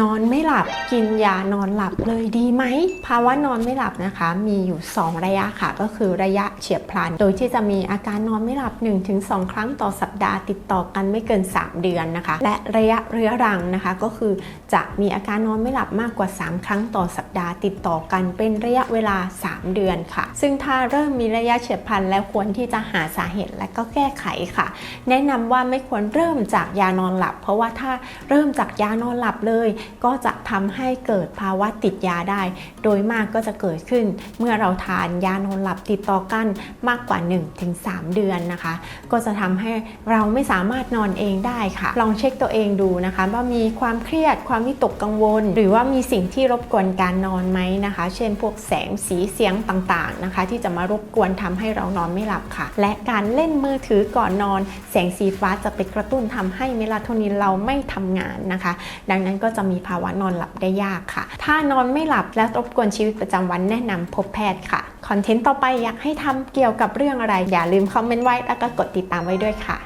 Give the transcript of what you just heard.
นอนไม่หลับกินยานอนหลับเลยดีไหมภาวะนอนไม่หลับนะคะ มีอยู่ 2 ระยะค่ะ ก็คือระยะเฉียบพลัน โดยที่จะมีอาการนอนไม่หลับ 1-2 ครั้งต่อสัปดาห์ติดต่อกันไม่เกิน 3 เดือนนะคะ และระยะเรื้อรังนะคะ ก็คือจะมีอาการนอนไม่หลับมากกว่า 3 ครั้งต่อสัปดาห์ติดต่อกันเป็นระยะเวลา 3 เดือนค่ะ ซึ่งถ้าเริ่มมีระยะเฉียบพลันแล้วควรที่จะหาสาเหตุและก็แก้ไขค่ะ แนะนำว่าไม่ควรเริ่มจากยานอนหลับ เพราะว่าถ้าเริ่มจากยานอนหลับเลยก็จะทำให้เกิดภาวะติดยาได้ โดยมากก็จะเกิดขึ้นเมื่อเราทานยานอนหลับติดต่อกันมากกว่า 1-3 เดือนนะคะ ก็จะทำให้เราไม่สามารถนอนเองได้ค่ะ ลองเช็คตัวเองดูนะคะ ว่ามีความเครียดความวิตกกังวล หรือว่ามีสิ่งที่รบกวนการนอนไหมนะคะ เช่น พวกแสงสีเสียงต่างๆนะคะ ที่จะมารบกวนทำให้เรานอนไม่หลับค่ะ และการเล่นมือถือก่อนนอน แสงสีฟ้าจะไปกระตุ้นทำให้เมลาโทนินเราไม่ทำงานนะคะ ดังนั้นก็จะมีีภาวะนอนหลับได้ยากค่ะ ถ้านอนไม่หลับและรบกวนชีวิตประจำวันแนะนำพบแพทย์ค่ะ คอนเทนต์ต่อไปอยากให้ทำเกี่ยวกับเรื่องอะไร อย่าลืมคอมเมนต์ไว้แล้วก็กดติดตามไว้ด้วยค่ะ